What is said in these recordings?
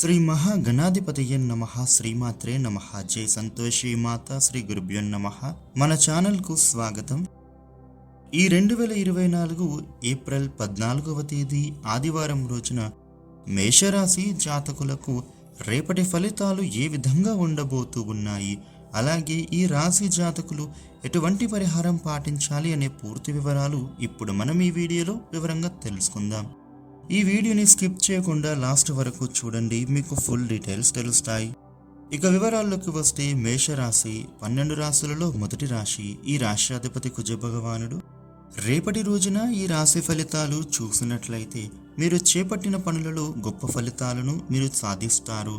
శ్రీ మహాగణాధిపతయ నమ శ్రీమాత్రే నమ జై సంతోషి మాత శ్రీ గురుభ్యో నమ. మన ఛానల్కు స్వాగతం. ఈ రెండు వేల ఇరవై నాలుగు ఏప్రిల్ పద్నాలుగవ తేదీ ఆదివారం రోజున మేషరాశి జాతకులకు రేపటి ఫలితాలు ఏ విధంగా ఉండబోతూ ఉన్నాయి? అలాగే ఈ రాశి జాతకులు ఎటువంటి పరిహారం పాటించాలి అనే పూర్తి వివరాలు ఇప్పుడు మనం ఈ వీడియోలో వివరంగా తెలుసుకుందాం. ఈ వీడియోని స్కిప్ చేయకుండా లాస్ట్ వరకు చూడండి మీకు ఫుల్ డీటెయిల్స్ తెలుస్తాయి. ఇక వివరాల్లోకి వస్తే మేషరాశి పన్నెండు రాశులలో మొదటి రాశి. ఈ రాశ్యాధిపతి కుజ భగవానుడు రేపటి రోజున ఈ రాశి ఫలితాలు చూసినట్లయితే మీరు చేపట్టిన పనులలో గొప్ప ఫలితాలను మీరు సాధిస్తారు.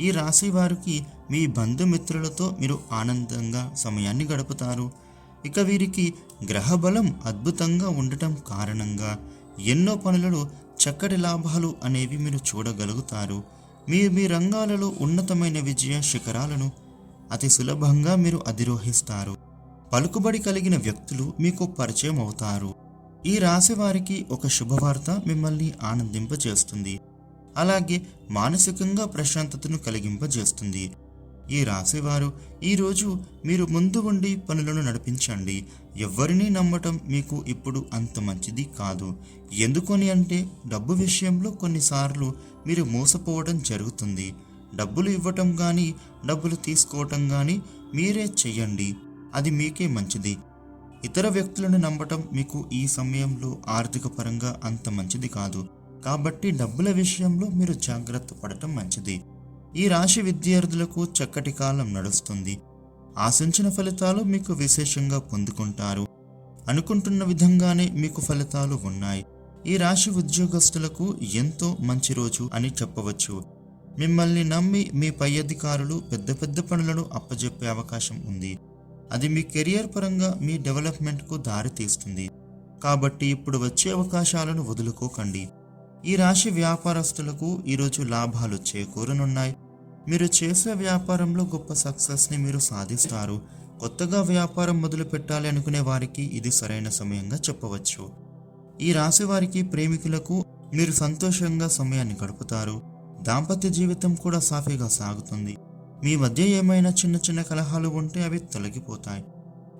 ఈ రాశి వారికి మీ బంధుమిత్రులతో మీరు ఆనందంగా సమయాన్ని గడుపుతారు. ఇక వీరికి గ్రహబలం అద్భుతంగా ఉండటం కారణంగా ఎన్నో పనులలో చక్కటి లాభాలు అనేవి మీరు చూడగలుగుతారు. మీరు మీ రంగాలలో ఉన్నతమైన విజయ శిఖరాలను అతి సులభంగా మీరు అధిరోహిస్తారు. పలుకుబడి కలిగిన వ్యక్తులు మీకు పరిచయం అవుతారు. ఈ రాశి వారికి ఒక శుభవార్త మిమ్మల్ని ఆనందింపజేస్తుంది. అలాగే మానసికంగా ప్రశాంతతను కలిగింపజేస్తుంది. ఈ రాసేవారు ఈరోజు మీరు ముందు ఉండి పనులను నడిపించండి. ఎవరిని నమ్మటం మీకు ఇప్పుడు అంత మంచిది కాదు. ఎందుకని అంటే డబ్బు విషయంలో కొన్నిసార్లు మీరు మోసపోవడం జరుగుతుంది. డబ్బులు ఇవ్వటం కానీ డబ్బులు తీసుకోవటం కానీ మీరే చెయ్యండి. అది మీకే మంచిది. ఇతర వ్యక్తులను నమ్మటం మీకు ఈ సమయంలో ఆర్థిక పరంగా అంత మంచిది కాదు. కాబట్టి డబ్బుల విషయంలో మీరు జాగ్రత్త పడటం మంచిది. ఈ రాశి విద్యార్థులకు చక్కటి కాలం నడుస్తుంది. ఆశించిన ఫలితాలు మీకు విశేషంగా పొందుకుంటారు. అనుకుంటున్న విధంగానే మీకు ఫలితాలు ఉన్నాయి. ఈ రాశి ఉద్యోగస్తులకు ఎంతో మంచి రోజు అని చెప్పవచ్చు. మిమ్మల్ని నమ్మి మీ పై అధికారులు పెద్ద పెద్ద పనులను అప్పజెప్పే అవకాశం ఉంది. అది మీ కెరియర్ పరంగా మీ డెవలప్మెంట్కు దారితీస్తుంది. కాబట్టి ఇప్పుడు వచ్చే అవకాశాలను వదులుకోకండి. ఈ రాశి వ్యాపారస్తులకు ఈరోజు లాభాలు చేకూరనున్నాయి. మీరు చేసే వ్యాపారంలో గొప్ప సక్సెస్ని మీరు సాధిస్తారు. కొత్తగా వ్యాపారం మొదలు పెట్టాలి అనుకునే వారికి ఇది సరైన సమయంగా చెప్పవచ్చు. ఈ రాశి వారికి ప్రేమికులకు మీరు సంతోషంగా సమయాన్ని గడుపుతారు. దాంపత్య జీవితం కూడా సాఫీగా సాగుతుంది. మీ మధ్య ఏమైనా చిన్న చిన్న కలహాలు ఉంటే అవి తొలగిపోతాయి.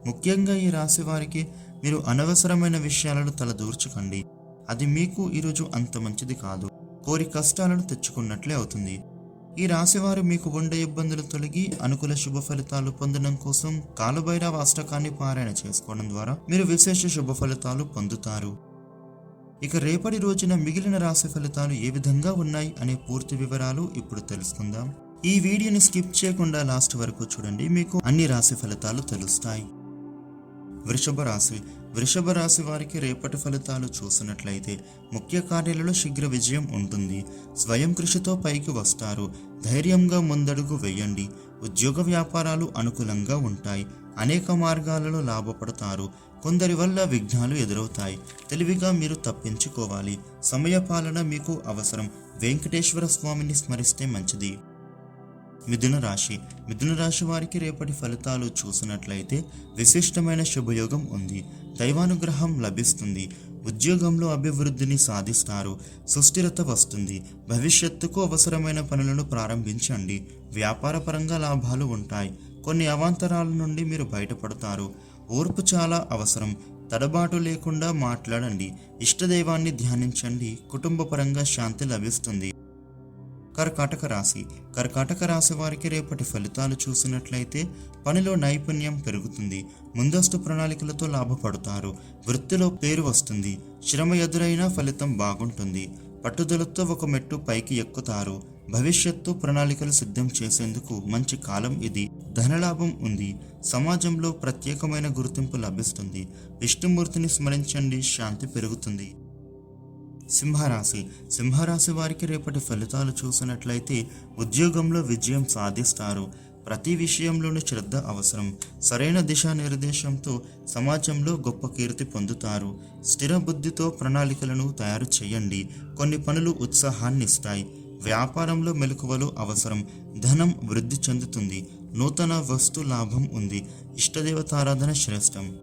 ముఖ్యంగా ఈ రాశి వారికి మీరు అనవసరమైన విషయాలను తలదూర్చకండి అది మీకు ఈరోజు అంత మంచిది కాదు. కోరి కష్టాలను తెచ్చుకున్నట్లే అవుతుంది. ఈ రాశివారు మీకు ఉండే ఇబ్బందులు తొలగి అనుకూల శుభ ఫలితాలు పొందడం కోసం కాలభైరవ అష్టకాన్ని పారాయణ చేసుకోవడం ద్వారా మీరు విశేష శుభ ఫలితాలు పొందుతారు. ఇక రేపటి రోజున మిగిలిన రాశి ఫలితాలు ఏ విధంగా ఉన్నాయి అనే పూర్తి వివరాలు ఇప్పుడు తెలుసుకుందాం. ఈ వీడియోని స్కిప్ చేయకుండా లాస్ట్ వరకు చూడండి మీకు అన్ని రాశి ఫలితాలు తెలుస్తాయి. వృషభ రాశి వృషభ రాశి వారికి రేపటి ఫలితాలు చూసినట్లయితే ముఖ్య కార్యాలలో శీఘ్ర విజయం ఉంటుంది. స్వయం కృషితో పైకి వస్తారు. ధైర్యంగా ముందడుగు వేయండి. ఉద్యోగ వ్యాపారాలు అనుకూలంగా ఉంటాయి. అనేక మార్గాలలో లాభపడతారు. కొందరి వల్ల విఘ్నాలు ఎదురవుతాయి. తెలివిగా మీరు తప్పించుకోవాలి. సమయపాలన మీకు అవసరం. వెంకటేశ్వర స్వామిని స్మరిస్తే మంచిది. మిథున రాశి. మిథున రాశి వారికి రేపటి ఫలితాలు చూసినట్లయితే విశిష్టమైన శుభయోగం ఉంది. దైవానుగ్రహం లభిస్తుంది. ఉద్యోగంలో అభివృద్ధిని సాధిస్తారు. సుస్థిరత వస్తుంది. భవిష్యత్తుకు అవసరమైన పనులను ప్రారంభించండి. వ్యాపారపరంగా లాభాలు ఉంటాయి. కొన్ని అవాంతరాల నుండి మీరు బయటపడతారు. ఓర్పు చాలా అవసరం. తడబాటు లేకుండా మాట్లాడండి. ఇష్టదైవాన్ని ధ్యానించండి. కుటుంబపరంగా శాంతి లభిస్తుంది. కర్కాటక రాశి. కర్కాటక రాశి వారికి రేపటి ఫలితాలు చూసినట్లయితే పనిలో నైపుణ్యం పెరుగుతుంది. ముందస్తు ప్రణాళికలతో లాభపడతారు. వృత్తిలో పేరు వస్తుంది. శ్రమ ఎదురైనా ఫలితం బాగుంటుంది. పట్టుదలతో ఒక మెట్టు పైకి ఎక్కుతారు. భవిష్యత్తు ప్రణాళికలు సిద్ధం చేసేందుకు మంచి కాలం ఇది. ధనలాభం ఉంది. సమాజంలో ప్రత్యేకమైన గుర్తింపు లభిస్తుంది. విష్ణుమూర్తిని స్మరించండి. శాంతి పెరుగుతుంది. సింహరాశి. సింహరాశి వారికి రేపటి ఫలితాలు చూసినట్లయితే ఉద్యోగంలో విజయం సాధిస్తారు. ప్రతి విషయంలోనూ శ్రద్ధ అవసరం. సరైన దిశానిర్దేశంతో సమాజంలో గొప్ప కీర్తి పొందుతారు. స్థిర బుద్ధితో ప్రణాళికలను తయారు చేయండి. కొన్ని పనులు ఉత్సాహాన్ని ఇస్తాయి. వ్యాపారంలో మెలకువలు అవసరం. ధనం వృద్ధి చెందుతుంది. నూతన వస్తు లాభం ఉంది. ఇష్టదేవతారాధన శ్రేష్టం.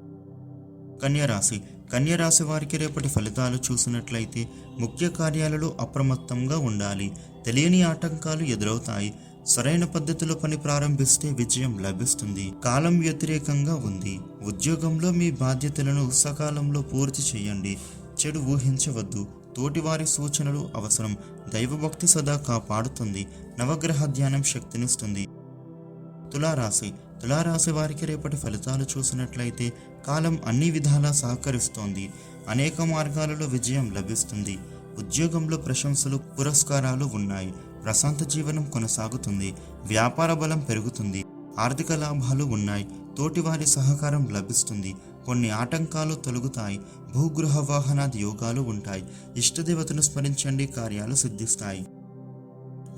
కన్యరాశి. కన్యరాశి వారికి రేపటి ఫలితాలు చూసినట్లయితే ముఖ్య కార్యాలలో అప్రమత్తంగా ఉండాలి. తెలియని ఆటంకాలు ఎదురవుతాయి. సరైన పద్ధతిలో పని ప్రారంభిస్తే విజయం లభిస్తుంది. కాలం వ్యతిరేకంగా ఉంది. ఉద్యోగంలో మీ బాధ్యతలను సకాలంలో పూర్తి చేయండి. చెడు ఊహించవద్దు. తోటివారి సూచనలు అవసరం. దైవభక్తి సదా కాపాడుతుంది. నవగ్రహ ధ్యానం శక్తినిస్తుంది. తులారాశి. తులారాశి వారికి రేపటి ఫలితాలు చూసినట్లయితే కాలం అన్ని విధాలా సహకరిస్తోంది. అనేక మార్గాలలో విజయం లభిస్తుంది. ఉద్యోగంలో ప్రశంసలు పురస్కారాలు ఉన్నాయి. ప్రశాంత జీవనం కొనసాగుతుంది. వ్యాపార బలం పెరుగుతుంది. ఆర్థిక లాభాలు ఉన్నాయి. తోటివారి సహకారం లభిస్తుంది. కొన్ని ఆటంకాలు తొలగుతాయి. భూగృహ వాహనాది యోగాలు ఉంటాయి. ఇష్టదేవతను స్మరించండి కార్యాలు సిద్ధిస్తాయి.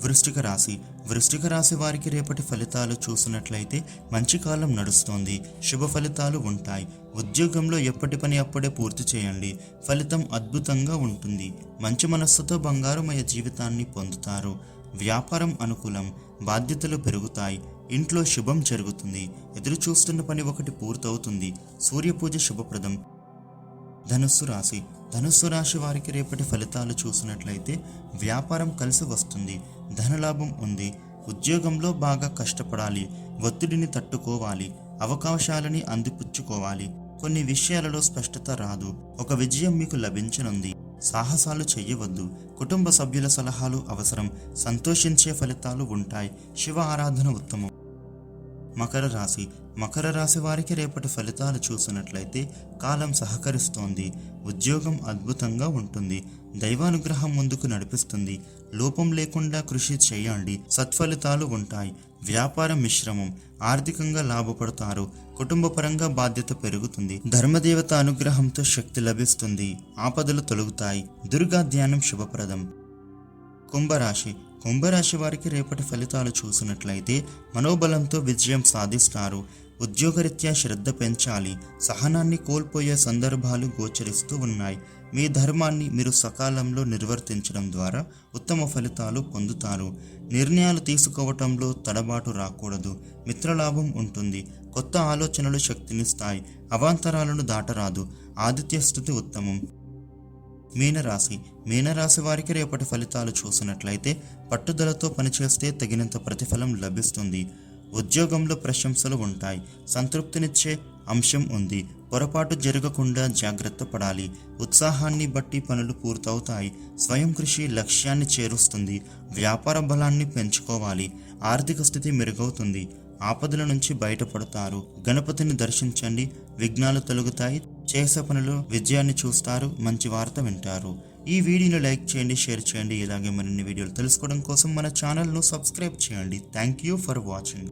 వృష్టిక రాశి. వృష్టిక రాశి వారికి రేపటి ఫలితాలు చూసినట్లయితే మంచి కాలం నడుస్తోంది. శుభ ఫలితాలు ఉంటాయి. ఉద్యోగంలో ఎప్పటి పని అప్పుడే పూర్తి చేయండి. ఫలితం అద్భుతంగా ఉంటుంది. మంచి మనస్సుతో బంగారుమయ జీవితాన్ని పొందుతారు. వ్యాపారం అనుకూలం. బాధ్యతలు పెరుగుతాయి. ఇంట్లో శుభం జరుగుతుంది. ఎదురు చూస్తున్న పని ఒకటి పూర్తవుతుంది. సూర్యపూజ శుభప్రదం. ధనుస్సు రాశి. ధనుస్సు రాశి వారికి రేపటి ఫలితాలు చూసినట్లయితే వ్యాపారం కలిసి వస్తుంది. ధనలాభం ఉంది. ఉద్యోగంలో బాగా కష్టపడాలి. ఒత్తిడిని తట్టుకోవాలి. అవకాశాలని అందిపుచ్చుకోవాలి. కొన్ని విషయాలలో స్పష్టత రాదు. ఒక విజయం మీకు లభించనుంది. సాహసాలు చేయవద్దు కుటుంబ సభ్యుల సలహాలు అవసరం. సంతోషించే ఫలితాలు ఉంటాయి. శివ ఆరాధన ఉత్తమం. మకర రాశి. మకర రాశి వారికి రేపటి ఫలితాలు చూసినట్లయితే కాలం సహకరిస్తోంది. ఉద్యోగం అద్భుతంగా ఉంటుంది. దైవానుగ్రహం ముందుకు నడిపిస్తుంది. లోపం లేకుండా కృషి చేయండి. సత్ఫలితాలు ఉంటాయి. వ్యాపార మిశ్రమం. ఆర్థికంగా లాభపడతారు. కుటుంబ పరంగా బాధ్యత పెరుగుతుంది. ధర్మదేవత అనుగ్రహంతో శక్తి లభిస్తుంది. ఆపదలు తొలగుతాయి. దుర్గా ధ్యానం శుభప్రదం. కుంభరాశి. కుంభరాశి వారికి రేపటి ఫలితాలు చూసినట్లయితే మనోబలంతో విజయం సాధిస్తారు. ఉద్యోగరీత్యా శ్రద్ధ పెంచాలి. సహనాన్ని కోల్పోయే సందర్భాలు గోచరిస్తూ ఉన్నాయి. మీ ధర్మాన్ని మీరు సకాలంలో నిర్వర్తించడం ద్వారా ఉత్తమ ఫలితాలు పొందుతారు. నిర్ణయాలు తీసుకోవటంలో తడబాటు రాకూడదు. మిత్రలాభం ఉంటుంది. కొత్త ఆలోచనలు శక్తినిస్తాయి. అవాంతరాలను దాటరాదు. ఆదిత్య స్థుతి ఉత్తమం. మీనరాశి. మీనరాశి వారికి రేపటి ఫలితాలు చూసినట్లయితే పట్టుదలతో పనిచేస్తే తగినంత ప్రతిఫలం లభిస్తుంది. ఉద్యోగంలో ప్రశంసలు ఉంటాయి. సంతృప్తినిచ్చే అంశం ఉంది. పొరపాటు జరగకుండా జాగ్రత్త పడాలి. ఉత్సాహాన్ని బట్టి పనులు పూర్తవుతాయి. స్వయం కృషి లక్ష్యాన్ని చేరుస్తుంది. వ్యాపార బలాన్ని పెంచుకోవాలి. ఆర్థిక స్థితి మెరుగవుతుంది. ఆపదల నుంచి బయటపడతారు. గణపతిని దర్శించండి. విఘ్నాలు తొలగుతాయి. చేసే పనులు విజయాన్ని చూస్తారు మంచి వార్త వింటారు. ఈ వీడియోని లైక్ చేయండి షేర్ చేయండి. ఇలాగే మరిన్ని వీడియోలు తెలుసుకోవడం కోసం మన ఛానల్ను సబ్స్క్రైబ్ చేయండి. Thank you for watching.